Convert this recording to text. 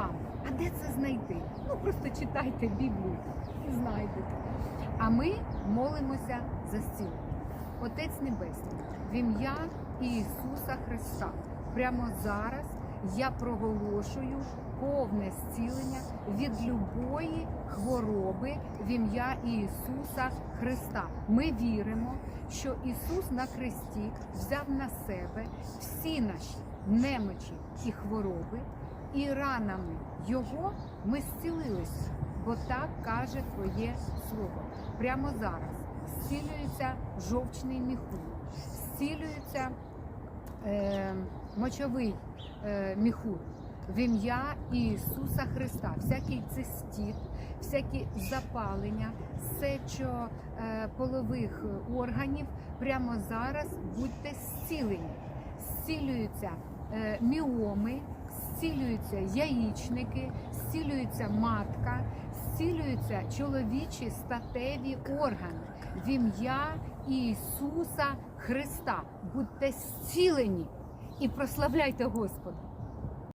вам. А де це знайти? Ну просто читайте Біблію і знайдете. А ми молимося за зцілення. Отець Небесний, в ім'я Ісуса Христа. Прямо зараз я проголошую повне зцілення від любої хвороби в ім'я Ісуса Христа. Ми віримо, що Ісус на Христі взяв на себе всі наші немочі і хвороби, і ранами Його ми зцілилися, бо так каже Твоє Слово. Прямо зараз зцілюється жовчний міхур, зцілюється е, мочовий е, міхур в ім'я Ісуса Христа. Всякий цистіт, всякі запалення, сечо е, полових органів прямо зараз будьте зцілені. Зцілюються е, міоми, зцілюються яєчники, зцілюється матка, зцілюються чоловічі статеві органи в ім'я Ісуса Христа. Будьте зцілені і прославляйте Господа.